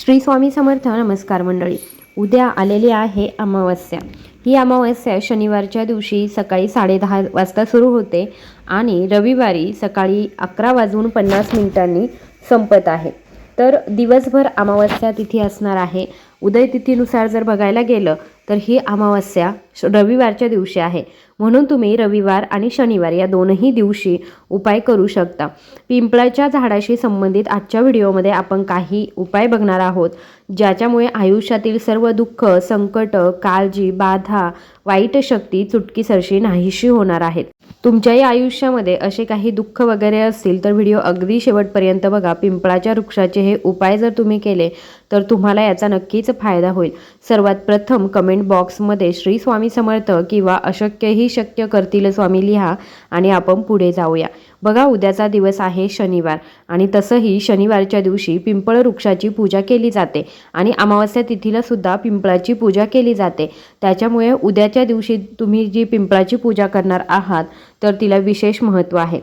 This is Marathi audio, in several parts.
श्री स्वामी समर्थ नमस्कार मंडळी. उद्या आलेली आहे अमावस्या. ही अमावस्या शनिवारच्या दिवशी सकाळी साडेदहा वाजता सुरू होते आणि रविवारी सकाळी अकरा वाजून पन्नास मिनिटांनी संपत आहे. तर दिवसभर अमावस्या तिथी असणार आहे. उदय तिथीनुसार जर बघायला गेलं तर ही अमावस्या श- रविवारच्या दिवशी आहे. म्हणून तुम्ही रविवार आणि शनिवार या दोनही दिवशी उपाय करू शकता. पिंपळाच्या झाडाशी संबंधित आजच्या व्हिडिओमध्ये आपण काही उपाय बघणार आहोत ज्याच्यामुळे आयुष्यातील सर्व दुःख संकट काळजी बाधा वाईट शक्ती चुटकीसरशी नाहीशी होणार आहेत. तुमच्याही आयुष्यामध्ये असे काही दुःख वगैरे असतील तर व्हिडिओ अगदी शेवटपर्यंत बघा. पिंपळाच्या वृक्षाचे हे उपाय जर तुम्ही केले तर तुम्हाला याचा नक्कीच फायदा होईल. सर्वात प्रथम कमेंट बॉक्समध्ये श्री स्वामी समर्थ किंवा अशक्यही शक्य करतील स्वामी लिहा आणि आपण पुढे जाऊया. बघा उद्याचा दिवस आहे शनिवार आणि तसंही शनिवारच्या दिवशी पिंपळ वृक्षाची पूजा केली जाते आणि अमावस्या तिथीला सुद्धा पिंपळाची पूजा केली जाते. त्याच्यामुळे उद्याच्या दिवशी तुम्ही जी पिंपळाची पूजा करणार आहात तर तिला विशेष महत्त्व आहे.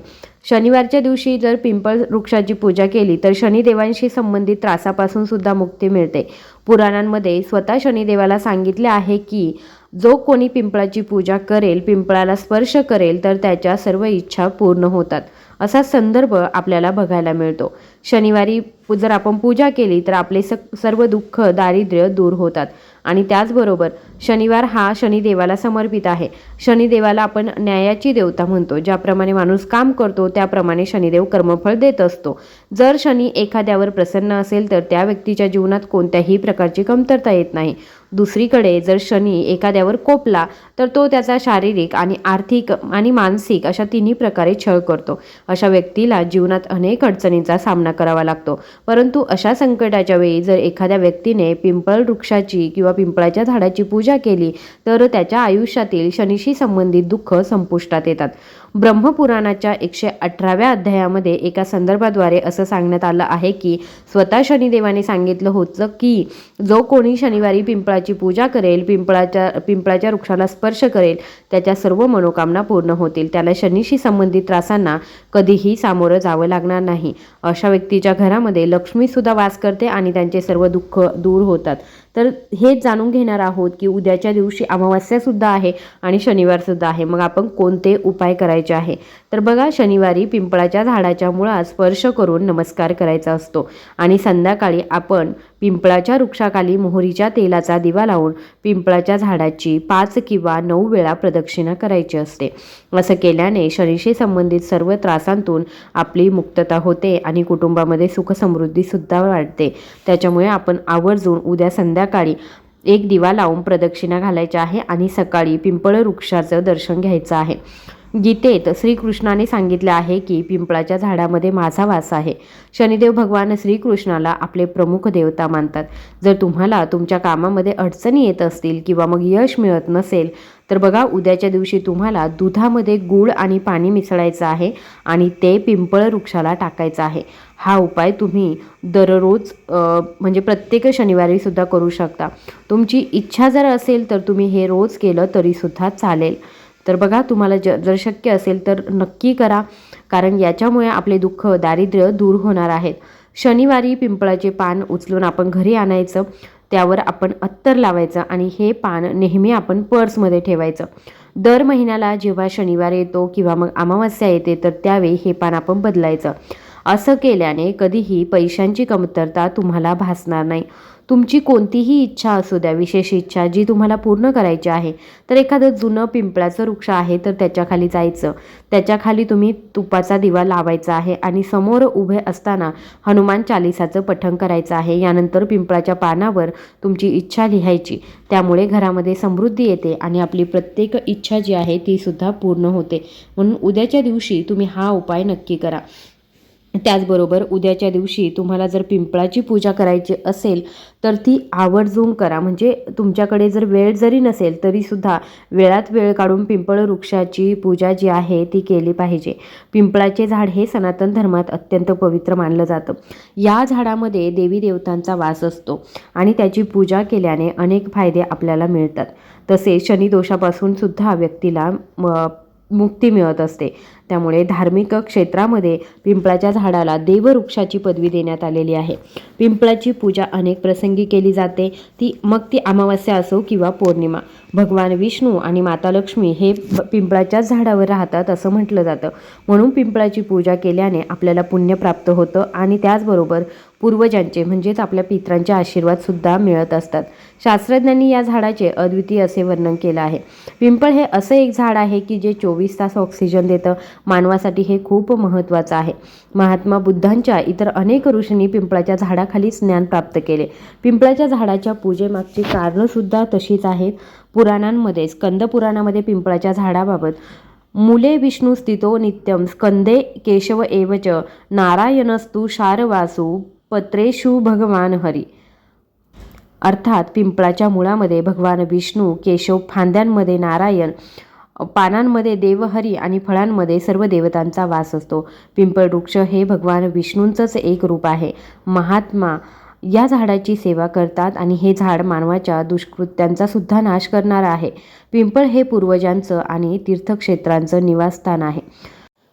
शनिवारच्या दिवशी जर पिंपळ वृक्षाची पूजा केली तर शनिदेवांशी संबंधित त्रासापासून सुद्धा मुक्ती मिळते. पुराणांमध्ये स्वतः शनिदेवाला सांगितले आहे की जो कोणी पिंपळाची पूजा करेल पिंपळाला स्पर्श करेल तर त्याच्या सर्व इच्छा पूर्ण होतात. असा संदर्भ आपल्याला बघायला मिळतो. शनिवारी जर आपण पूजा केली तर आपले स सर्व दुःख दारिद्र्य दूर होतात. आणि त्याचबरोबर शनिवार हा शनिदेवाला समर्पित आहे. शनिदेवाला आपण न्यायाची देवता म्हणतो. ज्याप्रमाणे माणूस काम करतो त्याप्रमाणे शनिदेव कर्मफळ देत असतो. जर शनी एखाद्यावर प्रसन्न असेल तर त्या व्यक्तीच्या जीवनात कोणत्याही प्रकारची कमतरता येत नाही. दुसरीकडे जर शनी एखाद्यावर कोपला तर तो त्याचा शारीरिक आणि आर्थिक आणि मानसिक अशा तिन्ही प्रकारे छळ करतो. अशा व्यक्तीला जीवनात अनेक अडचणींचा सामना करावा लागतो. परंतु अशा संकटाच्या वेळी जर एखाद्या व्यक्तीने पिंपळ वृक्षाची किंवा पिंपळाच्या झाडाची पूजा केली तर त्याच्या आयुष्यातील शनीशी संबंधित दुःख संपुष्टात येतात. ब्रह्मपुराणाच्या एकशे अठराव्या अध्यायामध्ये एका संदर्भाद्वारे असं सांगण्यात आलं आहे की स्वतः शनिदेवाने सांगितलं होतं की जो कोणी शनिवारी पिंपळाची पूजा करेल पिंपळाच्या पिंपळाच्या वृक्षाला स्पर्श करेल त्याच्या सर्व मनोकामना पूर्ण होतील. त्याला शनीशी संबंधित त्रासांना कधीही सामोरं जावं लागणार नाही. अशा व्यक्तीच्या घरामध्ये लक्ष्मीसुद्धा वास करते आणि त्यांचे सर्व दुःख दूर होतात. तर हेच जाणून घेणार आहोत की उद्याच्या दिवशी अमावस्यासुद्धा आहे आणि शनिवारसुद्धा आहे. मग आपण कोणते उपाय करायचे आहे? तर बघा शनिवारी पिंपळाच्या झाडाच्या मुळात स्पर्श करून नमस्कार करायचा असतो आणि संध्याकाळी आपण पिंपळाच्या वृक्षाखाली मोहरीच्या तेलाचा दिवा लावून पिंपळाच्या झाडाची पाच किंवा नऊ वेळा प्रदक्षिणा करायची असते. असं केल्याने शरीशी संबंधित सर्व त्रासांतून आपली मुक्तता होते आणि कुटुंबामध्ये सुखसमृद्धीसुद्धा वाढते. त्याच्यामुळे आपण आवर्जून उद्या संध्याकाळी एक दिवा लावून प्रदक्षिणा घालायच्या आहे आणि सकाळी पिंपळ वृक्षाचं दर्शन घ्यायचं आहे. गीतेत श्रीकृष्णाने सांगितले आहे की पिंपळाच्या झाडामध्ये माझा वास आहे. शनिदेव भगवान श्रीकृष्णाला आपले प्रमुख देवता मानतात. जर तुम्हाला तुमच्या कामामध्ये अडचणी येत असतील किंवा मग यश मिळत नसेल तर बघा उद्याच्या दिवशी तुम्हाला दुधामध्ये गूळ आणि पाणी मिसळायचं आहे आणि ते पिंपळ वृक्षाला टाकायचं आहे. हा उपाय तुम्ही दररोज म्हणजे प्रत्येक शनिवारी सुद्धा करू शकता. तुमची इच्छा जर असेल तर तुम्ही हे रोज केलं तरीसुद्धा चालेल. तर बघा तुम्हाला ज जर शक्य असेल तर नक्की करा कारण याच्यामुळे आपले दुःख दारिद्र्य दूर होणार आहेत. शनिवारी पिंपळाचे पान उचलून आपण घरी आणायचं त्यावर आपण अत्तर लावायचं आणि हे पान नेहमी आपण पर्समध्ये ठेवायचं. दर महिन्याला जेव्हा शनिवार येतो किंवा मग अमावस्या येते तर त्यावेळी हे पान आपण बदलायचं. असं केल्याने कधीही पैशांची कमतरता तुम्हाला भासणार नाही. तुमची कोणतीही इच्छा असू द्या विशेष इच्छा जी तुम्हाला पूर्ण करायची आहे तर एखादं जुनं पिंपळाचं वृक्ष आहे तर त्याच्याखाली जायचं. त्याच्याखाली तुम्ही तुपाचा दिवा लावायचा आहे आणि समोर उभे असताना हनुमान चालिसाचं पठण करायचं आहे. यानंतर पिंपळाच्या पानावर तुमची इच्छा लिहायची. त्यामुळे घरामध्ये समृद्धी येते आणि आपली प्रत्येक इच्छा जी आहे ती सुद्धा पूर्ण होते. म्हणून उद्याच्या दिवशी तुम्ही हा उपाय नक्की करा. त्याचबरोबर उद्याच्या दिवशी तुम्हाला जर पिंपळाची पूजा करायची असेल तर ती आवर्जून करा. म्हणजे तुमच्याकडे जर वेळ जरी नसेल तरीसुद्धा वेळात वेळ काढून पिंपळ वृक्षाची पूजा जी आहे ती केली पाहिजे. पिंपळाचे झाड हे सनातन धर्मात अत्यंत पवित्र मानलं जातं. या झाडामध्ये देवी देवतांचा वास असतो आणि त्याची पूजा केल्याने अनेक फायदे आपल्याला मिळतात. तसेच शनिदोषापासून सुद्धा व्यक्तीला म, मुक्ती मिळत असते. त्यामुळे धार्मिक क्षेत्रामध्ये पिंपळाच्या झाडाला देववृक्षाची पदवी देण्यात आलेली आहे. पिंपळाची पूजा अनेक प्रसंगी केली जाते. ती मग ती अमावस्या असो किंवा पौर्णिमा. भगवान विष्णू आणि माता लक्ष्मी हे पिंपळाच्याच झाडावर राहतात असं म्हटलं जातं. म्हणून पिंपळाची पूजा केल्याने आपल्याला पुण्य प्राप्त होतं आणि त्याचबरोबर पूर्वजांचे म्हणजेच आपल्या पित्रांचे आशीर्वादसुद्धा मिळत असतात. शास्त्रज्ञांनी या झाडाचे अद्वितीय असे वर्णन केलं आहे. पिंपळ हे असं एक झाड आहे की जे चोवीस तास ऑक्सिजन देतं. मानवासाठी हे खूप महत्त्वाचं आहे. महात्मा बुद्धांच्या इतर अनेक ऋषींनी पिंपळाच्या झाडाखाली ज्ञान प्राप्त केले. पिंपळाच्या झाडाच्या पूजेमागची कारणंसुद्धा तशीच आहेत. पुराणांमध्ये स्कंद पुराणामध्ये पिंपळाच्या झाडाबाबत मुले विष्णू स्थितो नित्यम स्कंदे केशव एवच नारायणस्तु शारवासु पत्रेषु भगवान हरी. अर्थात पिंपळाच्या मुळामध्ये भगवान विष्णू केशव फांद्यांमध्ये नारायण पानांमध्ये देवहरी आणि फळांमध्ये सर्व देवतांचा वास असतो. पिंपळ वृक्ष हे भगवान विष्णूंचंच एक रूप आहे. महात्मा या झाडाची सेवा करतात आणि हे झाड मानवाच्या दुष्कृत्यांचा सुद्धा नाश करणार आहे. पिंपळ हे पूर्वजांचं आणि तीर्थक्षेत्रांचं निवासस्थान आहे.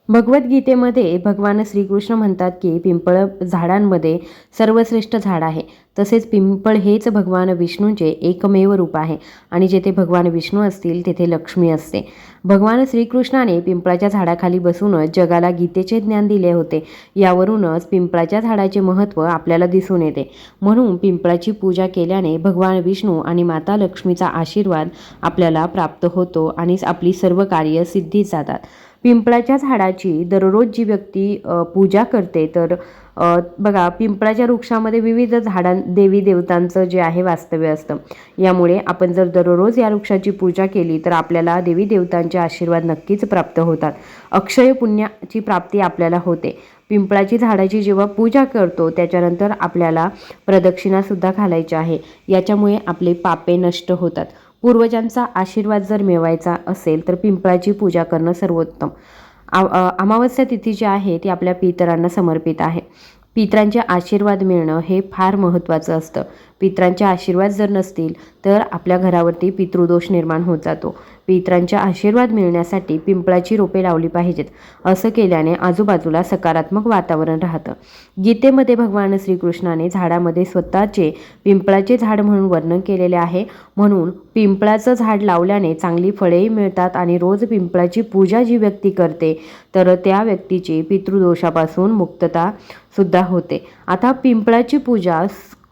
भगवद्गीतेमध्ये भगवान श्रीकृष्ण म्हणतात की पिंपळ झाडांमध्ये सर्वश्रेष्ठ झाड आहे. तसेच पिंपळ हेच भगवान विष्णूंचे एकमेव रूप आहे. आणि जेथे भगवान विष्णू असतील तेथे लक्ष्मी असते. भगवान श्रीकृष्णाने पिंपळाच्या झाडाखाली बसूनच जगाला गीतेचे ज्ञान दिले होते. यावरूनच पिंपळाच्या झाडाचे महत्त्व आपल्याला दिसून येते. म्हणून पिंपळाची पूजा केल्याने भगवान विष्णू आणि माता लक्ष्मीचा आशीर्वाद आपल्याला प्राप्त होतो आणि आपली सर्व कार्य सिद्धीत जातात. पिंपळाच्या झाडाची दररोज जी व्यक्ती पूजा करते तर बघा पिंपळाच्या वृक्षामध्ये विविध झाडां देवी देवतांचं जे आहे वास्तव्य असतं. यामुळे आपण जर दररोज या वृक्षाची पूजा केली तर आपल्याला देवी देवतांचे आशीर्वाद नक्कीच प्राप्त होतात. अक्षय पुण्याची प्राप्ती आपल्याला होते. पिंपळाची झाडाची जेव्हा पूजा करतो त्याच्यानंतर आपल्याला प्रदक्षिणासुद्धा घालायची आहे. याच्यामुळे आपले पापे नष्ट होतात. पूर्वजांचा आशीर्वाद जर मिळवायचा असेल तर पिंपळाची पूजा करणं सर्वोत्तम. अमावस्या तिथी जी आहे ती आपल्या पितरांना समर्पित आहे. पितरांचे आशीर्वाद मिळणं हे फार महत्त्वाचं असतं. पितरांचे आशीर्वाद जर नसतील तर आपल्या घरावरती पितृदोष निर्माण होत जातो. पितरांच्या आशीर्वाद मिळण्यासाठी पिंपळाची रोपे लावली पाहिजेत असं केल्याने आजूबाजूला सकारात्मक वातावरण राहतं. गीतेमध्ये भगवान श्रीकृष्णाने झाडामध्ये स्वतःचे पिंपळाचे झाड म्हणून वर्णन केलेले आहे. म्हणून पिंपळाचं झाड लावल्याने चांगली फळेही मिळतात आणि रोज पिंपळाची पूजा जी व्यक्ती करते तर त्या व्यक्तीची पितृदोषापासून मुक्तता सुद्धा होते. आता पिंपळाची पूजा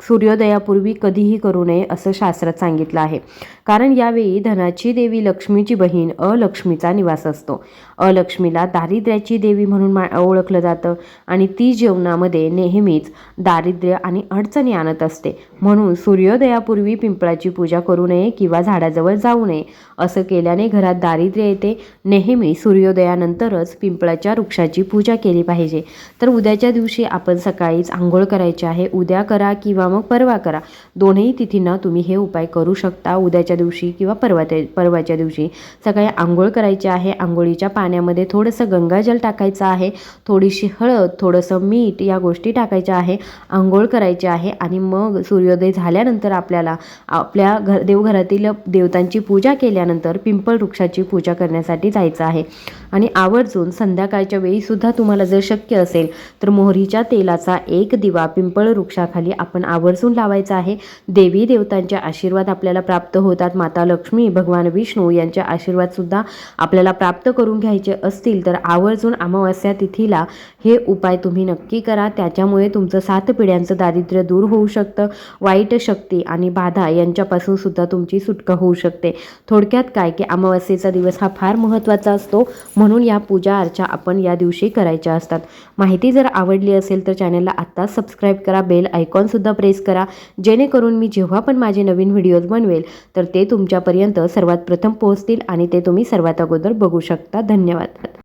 सूर्योदयापूर्वी कधीही करू नये असं शास्त्रात सांगितलं आहे. कारण यावेळी धनाची देवी लक्ष्मीची बहीण अलक्ष्मीचा निवास असतो. अलक्ष्मीला दारिद्र्याची देवी म्हणून मा ओळखलं जातं आणि ती जेवणामध्ये नेहमीच दारिद्र्य आणि अडचणी आणत असते. म्हणून सूर्योदयापूर्वी पिंपळाची पूजा करू नये किंवा झाडाजवळ जाऊ नये असं केल्याने घरात दारिद्र्य येते. नेहमी सूर्योदयानंतरच पिंपळाच्या वृक्षाची पूजा केली पाहिजे. तर उद्याच्या दिवशी आपण सकाळीच आंघोळ करायची आहे. उद्या करा किंवा मग परवा करा. दोन्ही तिथींना तुम्ही हे उपाय करू शकता उद्याच्या दिवशी किंवा परवा परवाच्या दिवशी. सकाळी आंघोळ करायची आहे. आंघोळीच्या पाण्यामध्ये थोडंसं गंगाजल टाकायचं आहे. थोडीशी हळद थोडंसं मीठ या गोष्टी टाकायच्या आहे. आंघोळ करायची आहे आणि मग सूर्योदय झाल्यानंतर आपल्याला आपल्या घर देवघरातील देवतांची पूजा केल्यानंतर पिंपळ वृक्षाची पूजा करण्यासाठी जायचं आहे. आणि आवर्जून संध्याकाळच्या वेळीसुद्धा तुम्हाला जर शक्य असेल तर मोहरीच्या तेलाचा एक दिवा पिंपळ वृक्षाखाली आपण आवर्जून लावायचा आहे. देवी देवतांचे आशीर्वाद आपल्याला प्राप्त होतात. माता लक्ष्मी भगवान विष्णू यांचे आशीर्वादसुद्धा आपल्याला प्राप्त करून घ्यायचे असतील तर आवर्जून अमावस्या तिथीला हे उपाय तुम्ही नक्की करा. त्याच्यामुळे तुमचं सात पिढ्यांचं दारिद्र्य दूर होऊ शकतं. वाईट शक्ती आणि बाधा यांच्यापासून सुद्धा तुमची सुटका होऊ शकते. थोडक्यात काय की अमावस्येचा दिवस हा फार महत्त्वाचा असतो. म्हणून या पूजा अर्चा आपण या दिवशी करायच्या असतात. माहिती जर आवडली असेल तर चॅनलला आत्ताच सबस्क्राईब करा. बेल आयकॉनसुद्धा प्रेस करा. जेणेकरून मी जेव्हा पण माझे नवीन व्हिडिओज बनवेल तर ते तुमच्यापर्यंत सर्वात प्रथम पोहोचतील आणि ते तुम्ही सर्वात अगोदर बघू शकता. धन्यवाद.